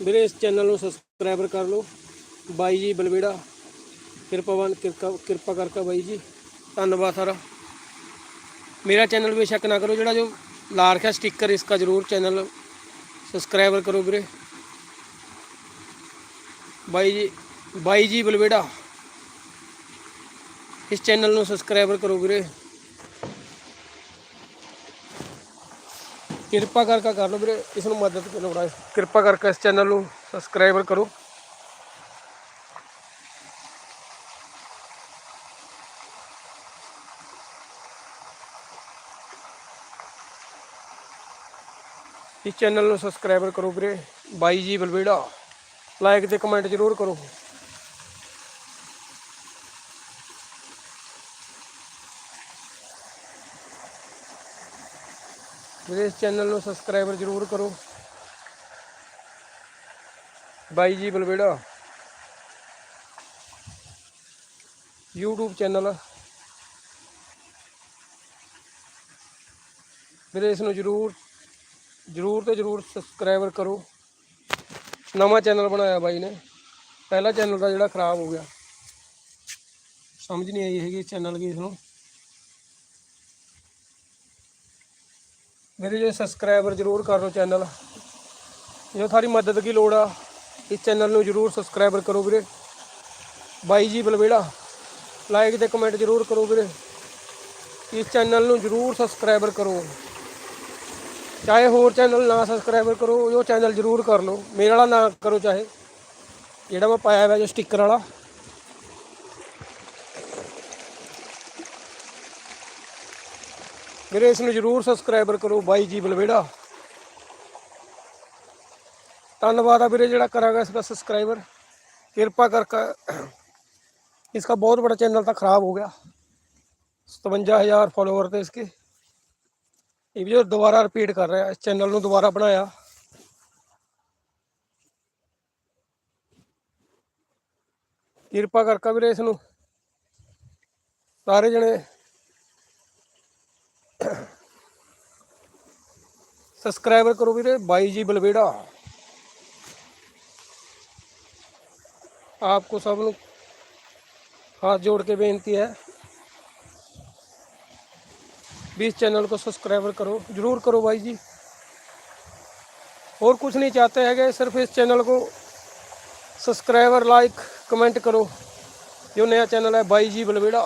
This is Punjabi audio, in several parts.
ਮੇਰੇ ਇਸ ਚੈਨਲ ਨੂੰ ਸਬਸਕ੍ਰਾਈਬਰ ਕਰ ਲਓ। ਬਾਈ ਜੀ ਬਲਵੇੜਾ ਕਿਰਪਾਵਾਨ ਕਿਰਪਾ ਕਿਰਪਾ ਕਰਕੇ ਬਾਈ ਜੀ। ਧੰਨਵਾਦ ਸਾਰਾ। ਮੇਰਾ ਚੈਨਲ ਬੇਸ਼ੱਕ ਨਾ ਕਰੋ, ਜਿਹੜਾ ਜੋ ਲਾ ਰੱਖਿਆ ਸਟicker ਇਸ ਦਾ ਜ਼ਰੂਰ ਚੈਨਲ ਸਬਸਕ੍ਰਾਈਬਰ ਕਰੋ ਵੀਰੇ। ਬਾਈ ਜੀ ਬਾਈ ਜੀ ਬਲਵੇੜਾ, ਇਸ ਚੈਨਲ ਨੂੰ ਸਬਸਕ੍ਰਾਈਬਰ ਕਰੋ ਵੀਰੇ। ਕਿਰਪਾ ਕਰਕੇ ਕਰ ਲਓ ਵੀਰੇ, ਇਸ ਨੂੰ ਮਦਦ ਕਰੋ ਬੜਾ ਕਿਰਪਾ ਕਰਕੇ ਇਸ ਚੈਨਲ ਨੂੰ ਸਬਸਕ੍ਰਾਈਬਰ ਕਰੋ। ਇਸ ਚੈਨਲ ਨੂੰ ਸਬਸਕ੍ਰਾਈਬਰ ਕਰੋ ਵੀਰੇ, ਬਾਈ ਜੀ ਬਲਵੇੜਾ ਲਾਈਕ ਤੇ ਕਮੈਂਟ ਜ਼ਰੂਰ ਕਰੋ। ਵੀਰੇ ਇਸ ਚੈਨਲ ਨੂੰ ਸਬਸਕ੍ਰਾਈਬਰ ਜ਼ਰੂਰ ਕਰੋ। ਬਾਈ ਜੀ ਬਲਵੇੜਾ। YouTube channel. ਵੀਰੇ ਇਸ ਨੂੰ ਜ਼ਰੂਰ, ਜਰੂਰ ਤੇ ਜਰੂਰ ਸਬਸਕ੍ਰਾਈਬਰ ਕਰੋ। ਨਵਾਂ ਚੈਨਲ ਬਣਾਇਆ ਬਾਈ ਨੇ। ਪਹਿਲਾ ਚੈਨਲ ਦਾ ਜਿਹੜਾ ਖਰਾਬ ਹੋ ਗਿਆ। ਸਮਝ ਨਹੀਂ ਆਈ ਹੈਗੀ ਚੈਨਲ ਕੀ ਇਸ ਨੂੰ। ਮੇਰੇ ਜੇ ਸਬਸਕ੍ਰਾਈਬਰ ਜਰੂਰ ਕਰ ਲਓ ਚੈਨਲ ਜੋ ਤੁਹਾਡੀ ਮਦਦ ਦੀ ਲੋੜ ਆ, ਇਸ ਚੈਨਲ ਨੂੰ ਜਰੂਰ ਸਬਸਕ੍ਰਾਈਬਰ ਕਰੋ ਵੀਰੇ। ਬਾਈ ਜੀ ਬਲਵੇੜਾ ਲਾਈਕ ਤੇ ਕਮੈਂਟ ਜਰੂਰ ਕਰੋ ਵੀਰੇ। ਇਸ ਚੈਨਲ ਨੂੰ ਜਰੂਰ ਸਬਸਕ੍ਰਾਈਬਰ ਕਰੋ। ਚਾਹੇ ਹੋਰ ਚੈਨਲ ਨਾ ਸਬਸਕ੍ਰਾਈਬਰ ਕਰੋ, ਉਹ ਚੈਨਲ ਜ਼ਰੂਰ ਕਰ ਲਓ। ਮੇਰੇ ਵਾਲਾ ਨਾ ਕਰੋ ਚਾਹੇ। ਜਿਹੜਾ ਮੈਂ ਪਾਇਆ ਹੋਇਆ ਜੋ ਸਟicker ਵਾਲਾ। ਮੇਰੇ ਇਸ ਨੂੰ ਜਰੂਰ ਸਬਸਕ੍ਰਾਈਬਰ ਕਰੋ ਬਾਈ ਜੀ ਬਲਵੇੜਾ। ਧੰਨਵਾਦ ਆ ਵੀਰੇ ਜਿਹੜਾ ਕਰਾਗਾ ਇਸ ਦਾ ਸਬਸਕ੍ਰਾਈਬਰ ਕਿਰਪਾ ਕਰਕੇ ਇਸ ਦਾ ਬਹੁਤ ਬੜਾ ਚੈਨਲ ਤਾਂ ਖਰਾਬ ਹੋ ਗਿਆ। 57000 ਫਾਲੋਅਰ ਤੇ ਇਸਕੇ। ਇਹ ਵੀ ਦੁਬਾਰਾ ਰਿਪੀਟ ਕਰ ਰਿਹਾ, ਇਸ ਚੈਨਲ ਨੂੰ ਦੁਬਾਰਾ ਬਣਾਇਆ। ਕਿਰਪਾ ਕਰਕੇ ਵੀਰੇ ਇਸ ਨੂੰ ਸਾਰੇ ਜਣੇ ਸਬਸਕ੍ਰਾਈਬਰ ਕਰੋ ਵੀਰੇ ਬਾਈ ਜੀ ਬਲਵੇੜਾ ਆਪਕੋ ਸਭ ਨੂੰ हाथ जोड़ के बेनती है भी इस चैनल को सब्सक्राइबर करो जरूर करो भाई जी और कुछ नहीं चाहते हैं सिर्फ इस चैनल को सब्सक्राइबर लाइक कमेंट करो जो नया चैनल है भाई जी बलवेड़ा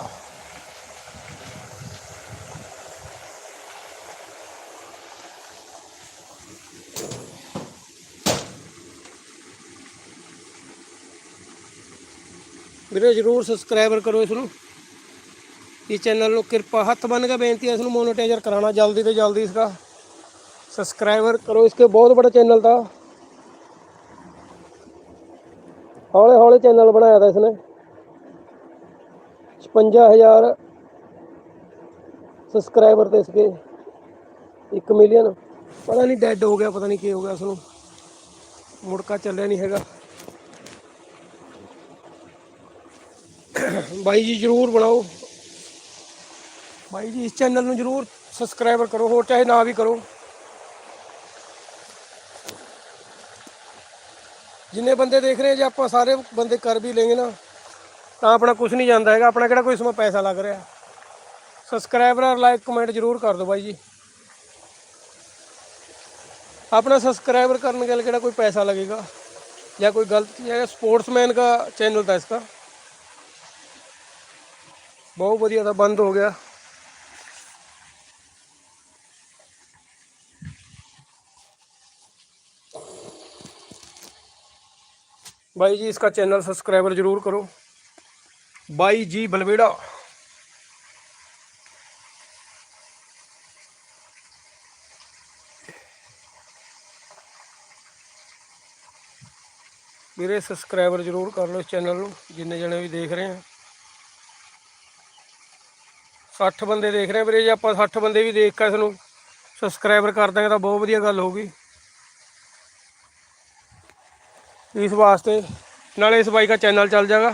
ਵੀਰੇ ਜਰੂਰ ਸਬਸਕ੍ਰਾਈਬਰ ਕਰੋ ਇਸ ਨੂੰ ਇਹ ਚੈਨਲ ਨੂੰ ਕਿਰਪਾ ਹੱਥ ਬੰਨ ਕੇ ਬੇਨਤੀ ਹੈ ਇਸ ਨੂੰ ਮੋਨੇਟਾਈਜ਼ਰ ਕਰਾਣਾ ਜਲਦੀ ਤੋਂ ਜਲਦੀ ਇਸका सब्सक्राइबर करो इसके बहुत बड़ा चैनल था हौले हौले चैनल बनाया था इसने छपंजा हज़ार सब्सक्राइबर थे इसके एक मिलियन पता नहीं डेड हो गया पता नहीं की हो गया उसनों मुड़का चलिया नहीं हैगा ਬਾਈ ਜੀ ਜਰੂਰ ਬਣਾਓ ਬਾਈ ਜੀ ਇਸ ਚੈਨਲ ਨੂੰ ਜਰੂਰ ਸਬਸਕ੍ਰਾਈਬਰ ਕਰੋ ਹੋਰ ਚਾਹੇ ਨਾ ਵੀ ਕਰੋ ਜਿੰਨੇ ਬੰਦੇ ਦੇਖ ਰਹੇ ਜੇ ਆਪਾਂ ਸਾਰੇ ਬੰਦੇ ਕਰ ਵੀ ਲੈਂਗੇ ਨਾ ਤਾਂ ਆਪਣਾ ਕੁਝ ਨਹੀਂ ਜਾਂਦਾ ਹੈਗਾ ਆਪਣਾ ਕਿਹੜਾ ਕੋਈ ਇਸਮਾ ਪੈਸਾ ਲੱਗ ਰਿਹਾ ਸਬਸਕ੍ਰਾਈਬਰ ਔਰ ਲਾਈਕ ਕਮੈਂਟ ਜਰੂਰ ਕਰ ਦਿਓ ਬਾਈ ਜੀ अपना सब्सक्राइबर करने के लिए केड़ा कोई पैसा लगेगा या कोई गलत या स्पोर्ट्समैन का चैनल था इसका बहुत बढ़िया था, बंद हो गया। भाई जी, इसका चैनल सब्सक्राइबर ज़रूर करो। बाई जी, बलबेड़ा। मेरे सब्सक्राइबर ज़रूर कर लो इस चैनल जिन्ने जने भी देख रहे हैं। 60 ਬੰਦੇ ਦੇਖ ਰਹੇ ਵੀਰੇ, ਜੇ ਆਪਾਂ 60 ਬੰਦੇ ਵੀ ਦੇਖ ਕੇ ਇਸ ਨੂੰ ਸਬਸਕ੍ਰਾਈਬਰ ਕਰ ਦਾਂਗੇ ਤਾਂ ਬਹੁਤ ਵਧੀਆ ਗੱਲ ਹੋਊਗੀ। ਇਸ ਵਾਸਤੇ ਨਾਲੇ ਇਸ ਬਾਈਕ ਦਾ ਚੈਨਲ ਚੱਲ ਜਾਗਾ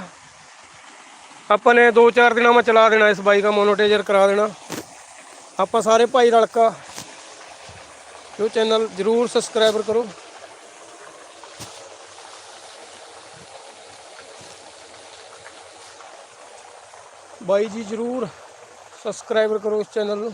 ਆਪਾਂ ਨੇ 2-4 ਦਿਨਾਂ ਮੈਂ ਚਲਾ ਦੇਣਾ ਇਸ ਬਾਈਕ ਦਾ ਮੋਨੋਟਾਈਜ਼ਰ ਕਰਾ ਦੇਣਾ। ਆਪਾਂ ਸਾਰੇ ਭਾਈ ਰਲ ਕੇ ਜੋ ਚੈਨਲ ਜਰੂਰ ਸਬਸਕ੍ਰਾਈਬਰ ਕਰੋ। ਬਾਈ ਜੀ ਜਰੂਰ ਸਬਸਕ੍ਰਾਈਬਰ ਕਰੋ ਇਸ ਚੈਨਲ ਨੂੰ।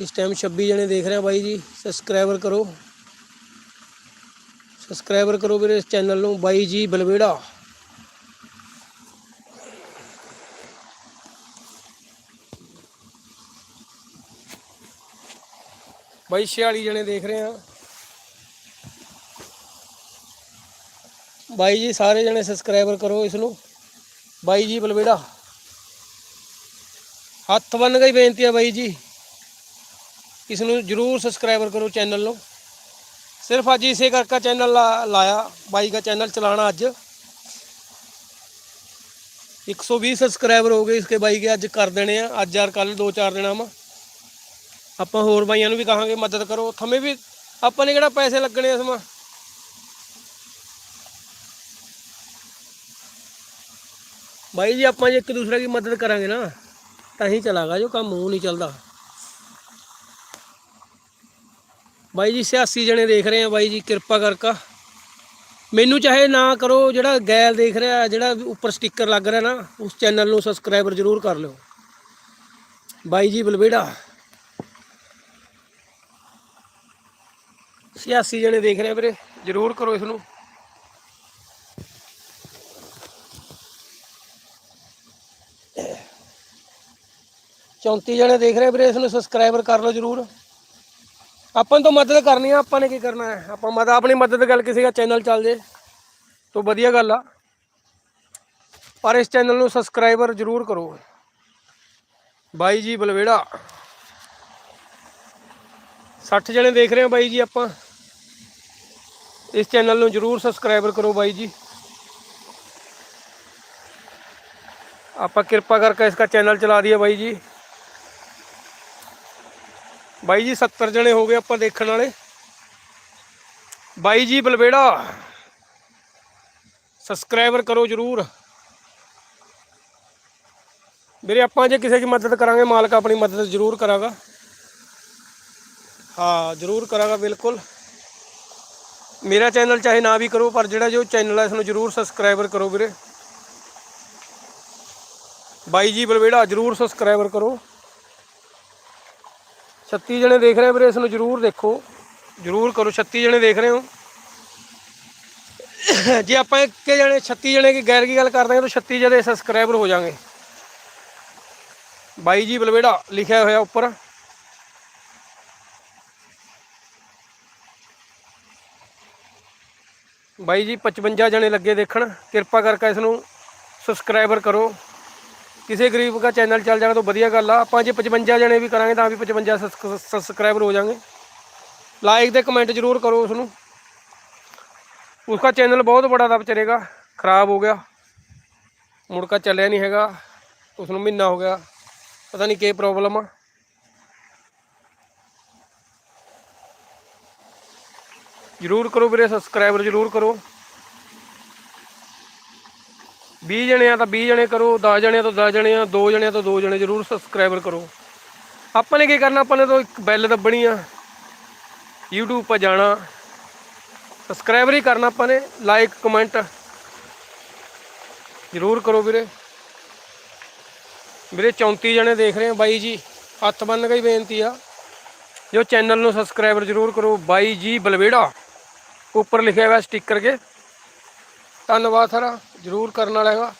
ਇਸ ਟਾਈਮ 26 ਜਣੇ ਦੇਖ ਰਹੇ ਆ ਬਾਈ ਜੀ। ਸਬਸਕ੍ਰਾਈਬਰ ਕਰੋ। ਸਬਸਕ੍ਰਾਈਬਰ ਕਰੋ ਵੀਰੇ ਇਸ ਚੈਨਲ ਨੂੰ, ਬਾਈ ਜੀ ਬਲਵੇੜਾ। ਬਾਈ 46 ਜਣੇ ਦੇਖ ਰਹੇ ਆ। ਬਾਈ ਜੀ, ਸਾਰੇ ਜਣੇ ਸਬਸਕ੍ਰਾਈਬਰ ਕਰੋ ਇਸ ਨੂੰ। ਬਾਈ ਜੀ ਬਲਵੇੜਾ ਹੱਥ ਬੰਨ ਕੇ ਬੇਨਤੀ ਆ ਬਾਈ ਜੀ। ਇਸ ਨੂੰ ਜਰੂਰ ਸਬਸਕ੍ਰਾਈਬਰ ਕਰੋ ਚੈਨਲ ਨੂੰ। ਸਿਰਫ ਅੱਜ ਇਸੇ ਕਰਕੇ ਚੈਨਲ ਲਾਇਆ, ਬਾਈ ਦਾ ਚੈਨਲ ਚਲਾਣਾ ਅੱਜ। 120 ਸਬਸਕ੍ਰਾਈਬਰ ਹੋ ਗਏ ਇਸਕੇ ਬਾਈ ਕੇ, ਅੱਜ ਕਰ ਦੇਣੇ ਆ। ਅੱਜ ਯਾਰ ਕੱਲ ਦੋ ਚਾਰ ਦਿਨਾਂ ਮਾ ਆਪਾਂ ਹੋਰ ਬਾਈਆਂ ਨੂੰ ਵੀ ਕਹਾਂਗੇ, ਮਦਦ ਕਰੋ। ਥਮੇ ਵੀ ਆਪਾਂ ਨੇ ਕਿਹੜਾ ਪੈਸੇ ਲੱਗਣੇ ਇਸ ਮਾ ਬਾਈ ਜੀ, ਆਪਾਂ ਜੇ ਇੱਕ ਦੂਸਰੇ ਦੀ ਮਦਦ ਕਰਾਂਗੇ ਨਾ, ਤਾਂ ਹੀ ਚਲਾਗਾ ਜੋ ਕੰਮ, ਉਹ ਨਹੀਂ ਚੱਲਦਾ। ਬਾਈ ਜੀ 86 ਜਣੇ ਦੇਖ ਰਹੇ ਆ ਬਾਈ ਜੀ, ਕਿਰਪਾ ਕਰਕੇ। ਮੈਨੂੰ ਚਾਹੇ ਨਾ ਕਰੋ, ਜਿਹੜਾ ਗੈਲ ਦੇਖ ਰਿਹਾ, ਜਿਹੜਾ ਉੱਪਰ ਸਟicker ਲੱਗ ਰਿਹਾ ਨਾ, ਉਸ ਚੈਨਲ ਨੂੰ ਸਬਸਕ੍ਰਾਈਬਰ ਜ਼ਰੂਰ ਕਰ ਲਿਓ। ਬਾਈ ਜੀ ਬਲਵੇੜਾ 86 ਜਣੇ ਦੇਖ ਰਹੇ ਵੀਰੇ, ਜ਼ਰੂਰ ਕਰੋ ਇਸ ਨੂੰ। ਚੌਂਤੀ ਜਣੇ ਦੇਖ ਰਹੇ ਵੀਰੇ, ਇਸ ਨੂੰ ਸਬਸਕ੍ਰਾਈਬਰ ਕਰ ਲਓ ਜ਼ਰੂਰ। ਆਪਾਂ ਤੋਂ ਮਦਦ ਕਰਨੀ ਆ, ਆਪਾਂ ਨੇ ਕੀ ਕਰਨਾ ਹੈ? ਆਪਾਂ ਮਦਦ ਆਪਣੀ ਮਦਦ ਗੱਲ ਕਿਸੇ ਦਾ ਚੈਨਲ ਚੱਲ ਜੇ, ਤਾਂ ਵਧੀਆ ਗੱਲ ਆ। ਪਰ ਇਸ ਚੈਨਲ ਨੂੰ ਸਬਸਕ੍ਰਾਈਬਰ ਜ਼ਰੂਰ ਕਰੋ। ਬਾਈ ਜੀ ਬਲਵੇੜਾ। 60 ਜਣੇ ਦੇਖ ਰਹੇ ਆ ਬਾਈ ਜੀ ਆਪਾਂ। ਇਸ ਚੈਨਲ ਨੂੰ ਜ਼ਰੂਰ ਸਬਸਕ੍ਰਾਈਬਰ ਕਰੋ ਬਾਈ ਜੀ। ਆਪਾਂ ਕਿਰਪਾ ਕਰਕੇ ਇਸका ਚੈਨਲ ਚਲਾ ਦਿਆ ਬਾਈ ਜੀ। ਬਾਈ ਜੀ 70 ਜਣੇ ਹੋ ਗਏ ਆਪਾਂ ਦੇਖਣ ਵਾਲੇ। ਬਾਈ ਜੀ, ਬਲਵੇੜਾ। ਸਬਸਕ੍ਰਾਈਬਰ ਕਰੋ ਜਰੂਰ। ਵੀਰੇ, ਆਪਾਂ ਜੇ ਕਿਸੇ ਦੀ ਮਦਦ ਕਰਾਂਗੇ, ਮਾਲਕ ਆਪਣੀ ਮਦਦ ਜ਼ਰੂਰ ਕਰਾਂਗਾ। ਹਾਂ, ਜ਼ਰੂਰ ਕਰਾਂਗਾ, ਬਿਲਕੁਲ। ਮੇਰਾ ਚੈਨਲ ਚਾਹੇ ਨਾ ਵੀ ਕਰੋ, ਪਰ ਜਿਹੜਾ ਜੋ ਚੈਨਲ ਹੈ ਇਸ ਨੂੰ ਜ਼ਰੂਰ ਸਬਸਕ੍ਰਾਈਬਰ ਕਰੋ ਵੀਰੇ। ਬਾਈ ਜੀ, ਬਲਵੇੜਾ, ਜ਼ਰੂਰ ਸਬਸਕ੍ਰਾਈਬਰ ਕਰੋ। 36 ਜਣੇ ਦੇਖ ਰਹੇ ਵੀਰੇ, ਇਸ ਨੂੰ ਜਰੂਰ ਦੇਖੋ। ਜਰੂਰ ਕਰੋ 36 ਜਣੇ ਦੇਖ ਰਹੇ ਹੋ। ਜੇ ਆਪਾਂ ਇੱਕ ਜਣੇ 36 ਜਣੇ ਕੀ ਗੈਰ ਕੀ ਗੱਲ ਕਰਦੇ ਹਾਂ ਤਾਂ 36 ਜਣੇ ਸਬਸਕ੍ਰਾਈਬਰ ਹੋ ਜਾਣਗੇ ਬਾਈ ਜੀ ਬਲਵੇੜਾ ਲਿਖਿਆ ਹੋਇਆ ਉੱਪਰ। ਬਾਈ ਜੀ 55 ਜਣੇ ਲੱਗੇ ਦੇਖਣ। ਕਿਰਪਾ ਕਰਕੇ ਇਸ ਨੂੰ ਸਬਸਕ੍ਰਾਈਬਰ ਕਰੋ। ਕਿਸੇ ਗਰੀਬ ਦਾ ਚੈਨਲ ਚੱਲ ਜਾਣਾ ਤਾਂ ਵਧੀਆ ਗੱਲ ਆ। ਆਪਾਂ ਜੇ 55 ਜਣੇ ਵੀ ਕਰਾਂਗੇ ਤਾਂ ਵੀ 55 ਸਬਸਕ੍ਰਾਈਬਰ ਹੋ ਜਾਣਗੇ। ਲਾਈਕ ਤੇ ਕਮੈਂਟ ਜ਼ਰੂਰ ਕਰੋ ਉਸ ਨੂੰ ਉਸका ਚੈਨਲ ਬਹੁਤ ਬੜਾ ਦਬ ਚਲੇਗਾ ਖਰਾਬ ਹੋ ਗਿਆ। ਮੁੜਕਾ ਚੱਲਿਆ ਨਹੀਂ ਹੈਗਾ। ਉਸ ਨੂੰ ਮਹੀਨਾ ਹੋ ਗਿਆ। ਪਤਾ ਨਹੀਂ ਕੀ ਪ੍ਰੋਬਲਮ ਆ। ਜ਼ਰੂਰ ਕਰੋ ਵੀਰੇ, ਸਬਸਕ੍ਰਾਈਬਰ ਜ਼ਰੂਰ ਕਰੋ। 20 ਜਣੇ ਆ ਤਾਂ 20 ਜਣੇ ਕਰੋ 10 ਜਣੇ ਤੋਂ 10 ਜਣੇ ਆ 2 ਜਣੇ ਤੋਂ 2 ਜਣੇ, ਜ਼ਰੂਰ ਸਬਸਕ੍ਰਾਈਬਰ ਕਰੋ। ਆਪਾਂ ਨੇ ਕੀ ਕਰਨਾ, ਆਪਾਂ ਨੇ ਤਾਂ ਇੱਕ ਬੈਲ ਦੱਬਣੀ ਆ। YouTube 'ਤੇ ਜਾਣਾ। ਸਬਸਕ੍ਰਾਈਬਰ ਹੀ ਕਰਨਾ ਆਪਾਂ ਨੇ ਲਾਈਕ ਕਮੈਂਟ ਜ਼ਰੂਰ ਕਰੋ ਵੀਰੇ। ਵੀਰੇ 34 ਜਣੇ ਦੇਖ ਰਹੇ ਆ ਬਾਈ ਜੀ। ਹੱਥ ਬੰਨ ਕੇ ਹੀ ਬੇਨਤੀ ਆ। ਜੋ ਚੈਨਲ ਨੂੰ ਸਬਸਕ੍ਰਾਈਬਰ ਜ਼ਰੂਰ ਕਰੋ, ਬਾਈ ਜੀ ਬਲਵੇੜਾ। ਉੱਪਰ ਲਿਖਿਆ ਹੋਇਆ ਸਟicker ਕੇ ਧੰਨਵਾਦ ਸਾਰਾ। ਜਰੂਰ ਕਰਨ ਵਾਲਾ ਹੈਗਾ।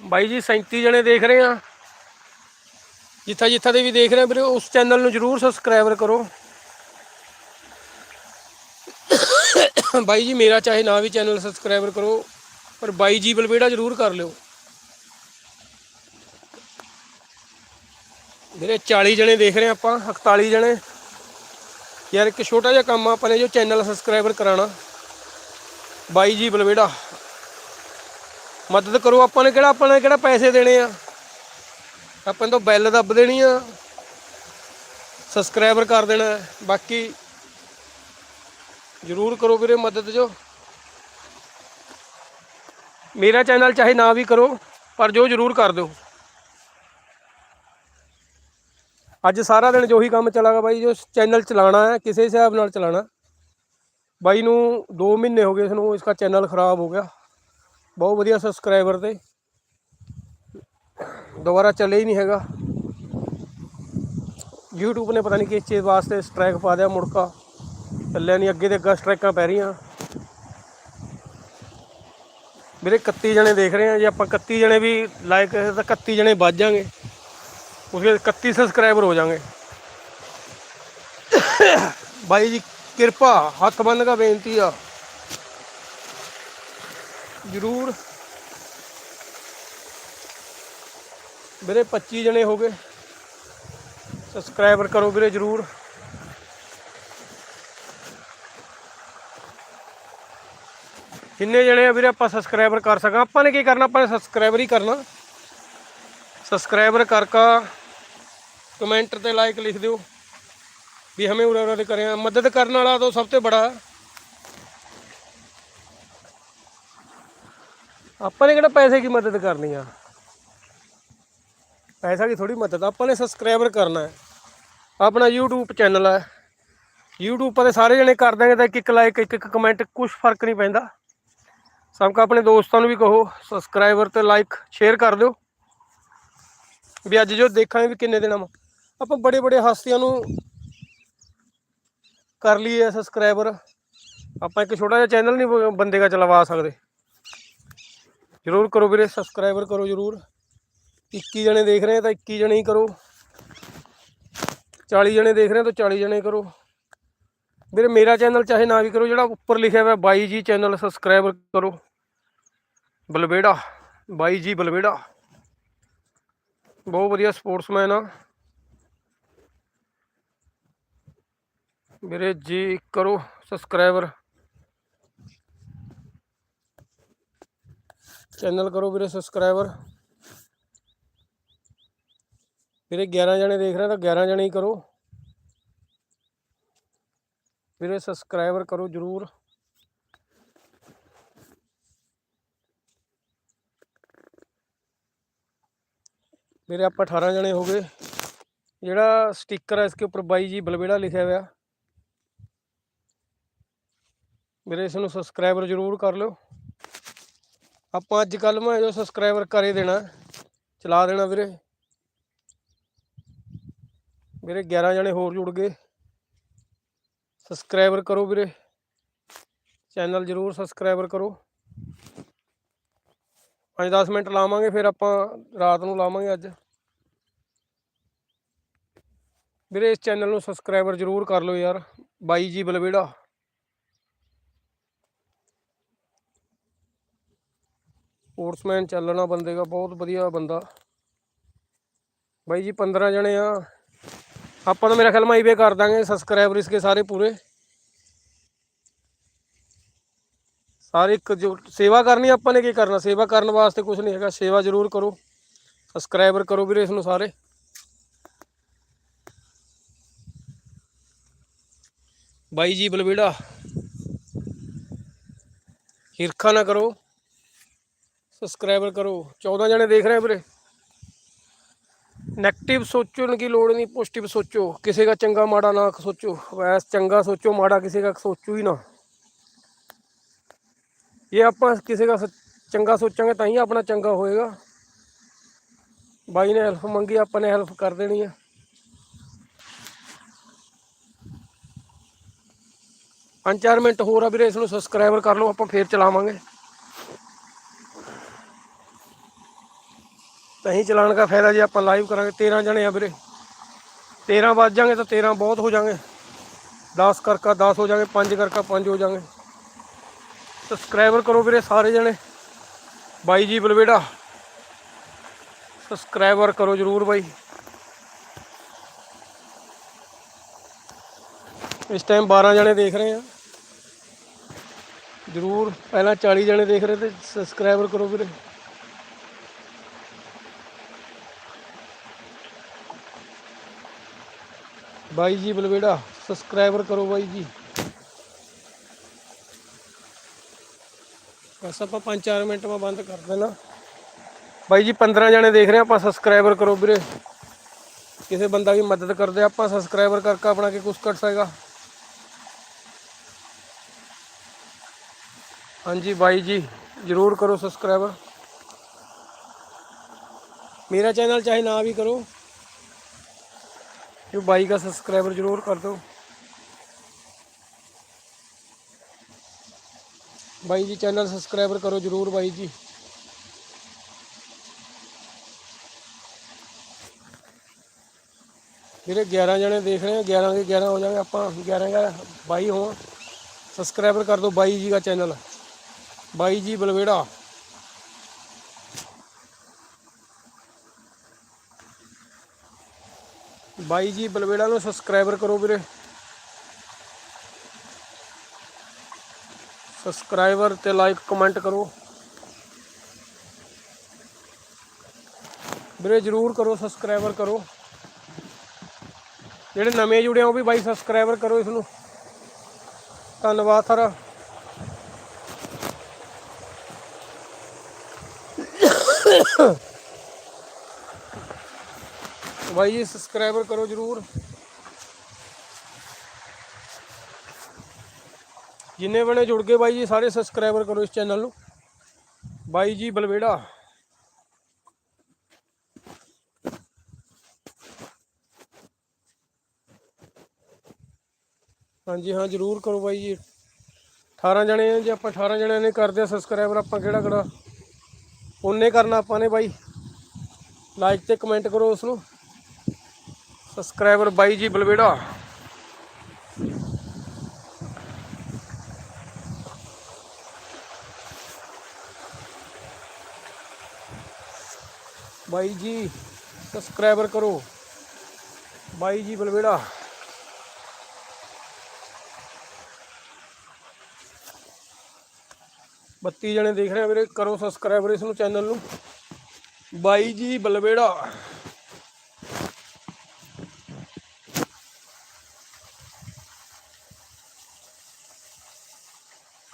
ਬਾਈ ਜੀ 37 ਜਣੇ ਦੇਖ ਰਹੇ ਆ। ਜਿੱਥਾ ਜਿੱਥਾ ਦੇ ਵੀ ਦੇਖ ਰਹੇ ਵੀਰੇ, ਉਸ ਚੈਨਲ ਨੂੰ ਜਰੂਰ ਸਬਸਕ੍ਰਾਈਬਰ ਕਰੋ। ਬਾਈ ਜੀ, ਮੇਰਾ ਚਾਹੇ ਨਾ ਵੀ ਚੈਨਲ ਸਬਸਕ੍ਰਾਈਬਰ ਕਰੋ, ਪਰ ਬਾਈ ਜੀ ਬਲਵੇੜਾ ਜਰੂਰ ਕਰ ਲਿਓ। ਵੀਰੇ 40 ਜਣੇ ਦੇਖ ਰਹੇ ਆ ਆਪਾਂ 41 ਜਣੇ। ਯਾਰ, ਇੱਕ ਛੋਟਾ ਜਿਹਾ ਕੰਮ ਆਪਾਂ ਨੇ ਜੋ ਚੈਨਲ ਸਬਸਕ੍ਰਾਈਬਰ ਕਰਾਣਾ ਬਾਈ ਜੀ ਬਲਵੇੜਾ ਮਦਦ ਕਰੋ ਆਪਾਂ ਨੇ ਕਿਹੜਾ, ਆਪਾਂ ਨੇ ਕਿਹੜਾ ਪੈਸੇ ਦੇਣੇ ਆ? ਆਪਾਂ ਨੇ ਤਾਂ ਬੈਲ ਦੱਬ ਦੇਣੀ ਆ। ਸਬਸਕ੍ਰਾਈਬਰ ਕਰ ਦੇਣਾ ਬਾਕੀ ਜ਼ਰੂਰ ਕਰੋ ਵੀਰੇ ਮਦਦ ਜੋ। ਮੇਰਾ ਚੈਨਲ ਚਾਹੇ ਨਾ ਵੀ ਕਰੋ, ਪਰ ਜੋ ਜ਼ਰੂਰ ਕਰ ਦਿਓ। ਅੱਜ ਸਾਰਾ ਦਿਨ ਜੋ ਹੀ ਕੰਮ ਚਲਾਗਾ ਬਾਈ, ਜੋ ਚੈਨਲ ਚਲਾਣਾ ਹੈ, ਕਿਸੇ ਹਿਸਾਬ ਨਾਲ ਚਲਾਣਾ। ਬਾਈ ਨੂੰ 2 ਮਹੀਨੇ ਹੋ ਗਏ ਇਸ ਨੂੰ ਇਸका ਚੈਨਲ ਖਰਾਬ ਹੋ ਗਿਆ। ਬਹੁਤ ਵਧੀਆ ਸਬਸਕ੍ਰਾਈਬਰ ਤੇ। ਦੁਬਾਰਾ ਚੱਲੇ ਹੀ ਨਹੀਂ ਹੈਗਾ। YouTube ਨੇ ਪਤਾ ਨਹੀਂ ਕਿਸ ਚੀਜ਼ ਵਾਸਤੇ ਸਟ੍ਰੈਕ ਪਾ ਦਿਆ ਮੁੜਕਾ। ਚੱਲਿਆ ਨਹੀਂ, ਅੱਗੇ ਤੇ ਅੱਗਾ ਸਟ੍ਰਾਈਕਾਂ ਪੈ ਰਹੀਆਂ। ਮੇਰੇ 31 ਜਣੇ ਦੇਖ ਰਹੇ ਆ ਜੇ ਆਪਾਂ 31 ਜਣੇ ਵੀ ਲਾਈਕ ਤਾਂ 31 ਜਣੇ ਵੱਜ ਜਾਾਂਗੇ ਉਸਕੇ 31 ਸਬਸਕ੍ਰਾਈਬਰ ਹੋ ਜਾਾਂਗੇ ਬਾਈ ਜੀ, ਕਿਰਪਾ। ਹੱਥ ਬੰਨ ਕੇ ਬੇਨਤੀ ਆ। ਜ਼ਰੂਰ। ਵੀਰੇ 25 ਜਣੇ ਹੋ ਗਏ। ਸਬਸਕ੍ਰਾਈਬਰ ਕਰੋ ਵੀਰੇ ਜ਼ਰੂਰ। ਕਿੰਨੇ ਜਣੇ ਆ ਵੀਰੇ, ਆਪਾਂ ਸਬਸਕ੍ਰਾਈਬਰ ਕਰ ਸਕਾਂ। ਆਪਾਂ ਨੇ ਕੀ ਕਰਨਾ? ਆਪਾਂ ਨੇ ਸਬਸਕ੍ਰਾਈਬਰ ਹੀ ਕਰਨਾ। ਸਬਸਕ੍ਰਾਈਬਰ ਕਰਕਾ ਕਮੈਂਟ ਤੇ ਲਾਈਕ ਲਿਖ ਦਿਓ। ਵੀ ਹਮੇ ਉਰਾ ਉਰਾ ਕਰਿਆ। ਮਦਦ ਕਰਨ ਵਾਲਾ ਤਾਂ ਸਭ ਤੋਂ ਬੜਾ। ਆਪਾਂ ਨੇ ਕਿਹੜਾ ਪੈਸੇ ਕੀ ਮਦਦ ਕਰਨੀ ਆ? ਪੈਸਾ ਦੀ ਥੋੜੀ ਮਦਦ ਆਪਾਂ ਨੇ ਸਬਸਕ੍ਰਾਈਬਰ ਕਰਨਾ ਹੈ। ਆਪਣਾ YouTube ਚੈਨਲ ਹੈ YouTube ਤੇ ਸਾਰੇ ਜਣੇ ਕਰ ਦਾਂਗੇ ਤਾਂ ਇੱਕ ਇੱਕ ਲਾਈਕ ਇੱਕ ਇੱਕ ਕਮੈਂਟ ਕੁਝ ਫ਼ਰਕ ਨਹੀਂ ਪੈਂਦਾ। ਸਭ ਕਾ ਆਪਣੇ ਦੋਸਤਾਂ ਨੂੰ ਵੀ ਕਹੋ ਸਬਸਕ੍ਰਾਈਬਰ ਤੇ ਲਾਈਕ ਸ਼ੇਅਰ ਕਰ ਦਿਓ। ਵੀ ਅੱਜ ਜੋ ਦੇਖਾਂਗੇ ਵੀ ਕਿੰਨੇ ਦਿਨਾਂ ਮਾ ਆਪਾਂ ਬੜੇ ਬੜੇ ਹਸਤੀਆਂ ਨੂੰ ਕਰ ਲਈਏ ਸਬਸਕ੍ਰਾਈਬਰ ਆਪਾਂ ਇੱਕ ਛੋਟਾ ਜਿਹਾ ਚੈਨਲ ਨਹੀਂ ਬੰਦੇ ਦਾ ਚਲਵਾ ਸਕਦੇ। ਜਰੂਰ ਕਰੋ ਵੀਰੇ ਸਬਸਕ੍ਰਾਈਬਰ ਕਰੋ ਜਰੂਰ। 21 ਜਣੇ ਦੇਖ ਰਹੇ ਆ ਤਾਂ 21 ਜਣੇ ਹੀ ਕਰੋ। 40 ਜਣੇ ਦੇਖ ਰਹੇ ਆ ਤਾਂ 40 ਜਣੇ ਕਰੋ। ਵੀਰੇ, ਮੇਰਾ ਚੈਨਲ ਚਾਹੇ ਨਾ ਵੀ ਕਰੋ, ਜਿਹੜਾ ਉੱਪਰ ਲਿਖਿਆ ਹੋਇਆ ਬਾਈ ਜੀ ਚੈਨਲ ਸਬਸਕ੍ਰਾਈਬਰ ਕਰੋ। ਬਲਬੇੜਾ, ਬਾਈ ਜੀ ਬਲਬੇੜਾ। ਬਹੁਤ ਵਧੀਆ ਸਪੋਰਟਸਮੈਨ ਆ। ਵੀਰੇ ਜੀ ਕਰੋ ਸਬਸਕ੍ਰਾਈਬਰ ਚੈਨਲ ਕਰੋ ਵੀਰੇ ਸਬਸਕ੍ਰਾਈਬਰ ਵੀਰੇ 11 ਜਣੇ ਦੇਖ ਰਹੇ ਤਾਂ 11 ਜਣੇ ਹੀ ਕਰੋ ਵੀਰੇ ਸਬਸਕ੍ਰਾਈਬਰ ਕਰੋ ਜਰੂਰ मेरे आप अठारह जने हो गए ਜਿਹੜਾ ਸਟicker ਹੈ ਇਸਕੇ ਉੱਪਰ ਬਾਈ ਜੀ ਬਲਬੇੜਾ ਲਿਖਿਆ ਹੋਇਆ ਮੇਰੇ ਇਸ ਨੂੰ ਸਬਸਕ੍ਰਾਈਬਰ ਜ਼ਰੂਰ ਕਰ ਲਿਓ ਆਪਾਂ ਅੱਜ ਕੱਲ ਮੈਂ ਜੋ ਸਬਸਕ੍ਰਾਈਬਰ ਕਰੇ ਦੇਣਾ। ਚਲਾ ਦੇਣਾ ਵੀਰੇ। ਵੀਰੇ 11 ਜਣੇ ਹੋਰ ਜੁੜ ਗਏ। ਸਬਸਕ੍ਰਾਈਬਰ ਕਰੋ ਵੀਰੇ। ਚੈਨਲ ਜ਼ਰੂਰ ਸਬਸਕ੍ਰਾਈਬਰ ਕਰੋ। 5-10 ਮਿੰਟ ਲਾਵਾਂਗੇ, ਫਿਰ ਆਪਾਂ ਰਾਤ ਨੂੰ ਲਾਵਾਂਗੇ ਅੱਜ। ਵੀਰੇ, ਇਸ ਚੈਨਲ ਨੂੰ ਸਬਸਕ੍ਰਾਈਬਰ ਜ਼ਰੂਰ ਕਰ ਲਓ ਯਾਰ। ਬਾਈ ਜੀ ਬਲਬੇੜਾ ਸਪੋਰਟਸਮੈਨ ਚੱਲਣਾ ਬੰਦੇ ਦਾ, ਬਹੁਤ ਵਧੀਆ ਬੰਦਾ। ਬਾਈ ਜੀ 15 ਜਣੇ ਆ। ਆਪਾਂ ਤਾਂ ਮੇਰਾ ਖਿਆਲ ਮੈਂ ਮਾਈਵੇ ਕਰ ਦਾਂਗੇ ਸਬਸਕ੍ਰਾਈਬਰ ਇਸਕੇ ਸਾਰੇ ਪੂਰੇ। ਸਾਰੇ ਇੱਕ ਜੋ ਸੇਵਾ ਕਰਨੀ, ਆਪਾਂ ਨੇ ਕੀ ਕਰਨਾ? ਸੇਵਾ ਕਰਨ ਵਾਸਤੇ ਕੁਝ ਨਹੀਂ ਹੈਗਾ, ਸੇਵਾ ਜ਼ਰੂਰ ਕਰੋ। ਸਬਸਕ੍ਰਾਈਬਰ ਕਰੋ ਵੀਰੇ ਇਸ ਨੂੰ ਸਾਰੇ। ਬਾਈ ਜੀ, ਬਲਬੀੜਾ। ਹਿਰਖਾ ਨਾ ਕਰੋ। ਸਬਸਕ੍ਰਾਈਬਰ ਕਰੋ। 14 ਜਣੇ ਦੇਖ ਰਹੇ ਵੀਰੇ। ਨੈਗੇਟਿਵ ਸੋਚਣ ਦੀ ਲੋੜ ਨਹੀਂ ਪੋਜ਼ਿਟਿਵ ਸੋਚੋ। ਕਿਸੇ ਦਾ ਚੰਗਾ ਮਾੜਾ ਨਾ ਸੋਚੋ। ਵੈਸ ਚੰਗਾ ਸੋਚੋ, ਮਾੜਾ ਕਿਸੇ ਦਾ ਸੋਚੋ ਹੀ ਨਾ। ਇਹ ਆਪਾਂ ਕਿਸੇ ਦਾ ਚੰਗਾ ਸੋਚਾਂਗੇ ਤਾਂ ਹੀ ਆਪਣਾ ਚੰਗਾ ਹੋਏਗਾ। ਬਾਈ ਨੇ ਹੈਲਪ ਮੰਗੀ, ਆਪਾਂ ਨੇ ਹੈਲਪ ਕਰ ਦੇਣੀ ਆ। ਪੰਜ ਚਾਰ ਮਿੰਟ ਹੋਰ ਆ ਵੀਰੇ, ਇਸ ਨੂੰ ਸਬਸਕ੍ਰਾਈਬਰ ਕਰ ਲਓ, ਆਪਾਂ ਫੇਰ ਚਲਾਵਾਂਗੇ। ਤਾਂ ਹੀ ਚਲਾਉਣ ਦਾ ਫਾਇਦਾ ਜੇ ਆਪਾਂ ਲਾਈਵ ਕਰਾਂਗੇ 13 ਜਣੇ ਆ ਵੀਰੇ। 13 ਵੱਜ ਜਾਗੇ ਤਾਂ 13 ਬਹੁਤ ਹੋ ਜਾਣਗੇ। 10 ਕਰਕਾ 10 ਹੋ ਜਾਣਗੇ 5 ਕਰਕਾ 5 ਹੋ ਜਾਣਗੇ। ਸਬਸਕ੍ਰਾਈਬਰ ਕਰੋ ਵੀਰੇ ਸਾਰੇ ਜਣੇ। ਬਾਈ ਜੀ ਬਲਵੇੜਾ। ਸਬਸਕ੍ਰਾਈਬਰ ਕਰੋ ਜਰੂਰ ਬਾਈ। ਇਸ ਟਾਈਮ 12 ਜਣੇ ਦੇਖ ਰਹੇ ਆ। ਜਰੂਰ ਪਹਿਲਾਂ 40 ਜਣੇ ਦੇਖ ਰਹੇ ਤੇ ਸਬਸਕ੍ਰਾਈਬਰ ਕਰੋ ਵੀਰੇ। ਬਾਈ ਜੀ ਬਲਵੇੜਾ ਸਬਸਕ੍ਰਾਈਬਰ ਕਰੋ ਬਾਈ ਜੀ। ਬਸ ਆਪਾਂ 5-4 ਮਿੰਟ ਮੈਂ ਬੰਦ ਕਰ ਦੇਣਾ। ਬਾਈ ਜੀ 15 ਜਣੇ ਦੇਖ ਰਹੇ ਆਪਾਂ ਸਬਸਕ੍ਰਾਈਬਰ ਕਰੋ ਵੀਰੇ। ਕਿਸੇ ਬੰਦਾ ਵੀ ਮਦਦ ਕਰਦੇ, ਆਪਾਂ ਸਬਸਕ੍ਰਾਈਬਰ ਕਰਕੇ ਆਪਣਾ ਕੀ ਕੁਛ ਕਰ ਸਕੇਗਾ ਹਾਂਜੀ ਬਾਈ ਜੀ, ਜਰੂਰ ਕਰੋ ਸਬਸਕ੍ਰਾਈਬਰ ਮੇਰਾ ਚੈਨਲ ਚਾਹੇ ਨਾ ਵੀ ਕਰੋ। जो भाई का सब्सक्राइबर जरूर कर दो भाई जी चैनल सब्सक्राइबर करो जरूर भाई जी ਵੀਰੇ 11 ਜਣੇ ਦੇਖ ਰਹੇ ਆ 11 ਦੇ 11 ਹੋ ਜਾਵੇ ਆਪਾਂ 11 ਦਾ 22 ਹੋਣ ਸਬਸਕ੍ਰਾਈਬਰ ਕਰ ਦਿਓ ਬਾਈ ਜੀ ਦਾ ਚੈਨਲ ਬਾਈ ਜੀ ਬਲਵੇੜਾ ਬਾਈ ਜੀ ਬਲਵੇੜਾ ਨੂੰ ਸਬਸਕ੍ਰਾਈਬਰ ਕਰੋ ਵੀਰੇ। ਸਬਸਕ੍ਰਾਈਬਰ ਤੇ ਲਾਈਕ ਕਮੈਂਟ ਕਰੋ। ਵੀਰੇ ਜਰੂਰ ਕਰੋ ਸਬਸਕ੍ਰਾਈਬਰ ਕਰੋ। ਜਿਹੜੇ ਨਵੇਂ ਜੁੜੇ ਆ ਉਹ ਵੀ ਬਾਈ ਸਬਸਕ੍ਰਾਈਬਰ ਕਰੋ ਇਸ ਨੂੰ। ਧੰਨਵਾਦ ਸਾਰਾ। ਬਾਈ ਜੀ ਸਬਸਕ੍ਰਾਈਬਰ ਕਰੋ ਜਰੂਰ। ਜਿੰਨੇ ਬਣੇ ਜੁੜ ਗਏ ਬਾਈ ਜੀ, ਸਾਰੇ ਸਬਸਕ੍ਰਾਈਬਰ ਕਰੋ ਇਸ ਚੈਨਲ ਨੂੰ। ਬਾਈ ਜੀ, ਬਲਵੇੜਾ। ਹਾਂਜੀ, ਹਾਂ, ਜਰੂਰ ਕਰੋ ਬਾਈ ਜੀ। 18 ਜਣੇ ਆ ਜੇ, ਆਪਾਂ 18 ਜਣਿਆਂ ਨੇ ਕਰਦੇ ਆ ਸਬਸਕ੍ਰਾਈਬਰ ਆਪਾਂ ਕਿਹੜਾ ਕਿਹੜਾ। ਉਹਨੇ ਕਰਨਾ ਆਪਾਂ ਨੇ ਬਾਈ। ਲਾਈਕ ਤੇ ਕਮੈਂਟ ਕਰੋ ਉਸ ਨੂੰ। ਸਬਸਕ੍ਰਾਈਬਰ ਬਾਈ ਜੀ ਬਲਵੇੜਾ। ਬਾਈ ਜੀ ਸਬਸਕ੍ਰਾਈਬਰ ਕਰੋ। ਬਾਈ ਜੀ ਬਲਵੇੜਾ। ਬੱਤੀ ਜਣੇ ਦੇਖ ਰਹੇ ਆ ਵੀਰੇ, ਕਰੋ ਸਬਸਕ੍ਰਾਈਬਰ ਇਸ ਨੂੰ ਚੈਨਲ ਨੂੰ। ਬਾਈ ਜੀ ਬਲਵੇੜਾ।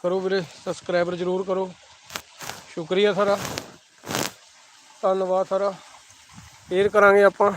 ਕਰੋ ਵੀਰੇ ਸਬਸਕ੍ਰਾਈਬਰ ਜਰੂਰ ਕਰੋ। ਸ਼ੁਕਰੀਆ ਸਾਰਾ। ਧੰਨਵਾਦ ਸਾਰਾ। ਫੇਰ ਕਰਾਂਗੇ ਆਪਾਂ।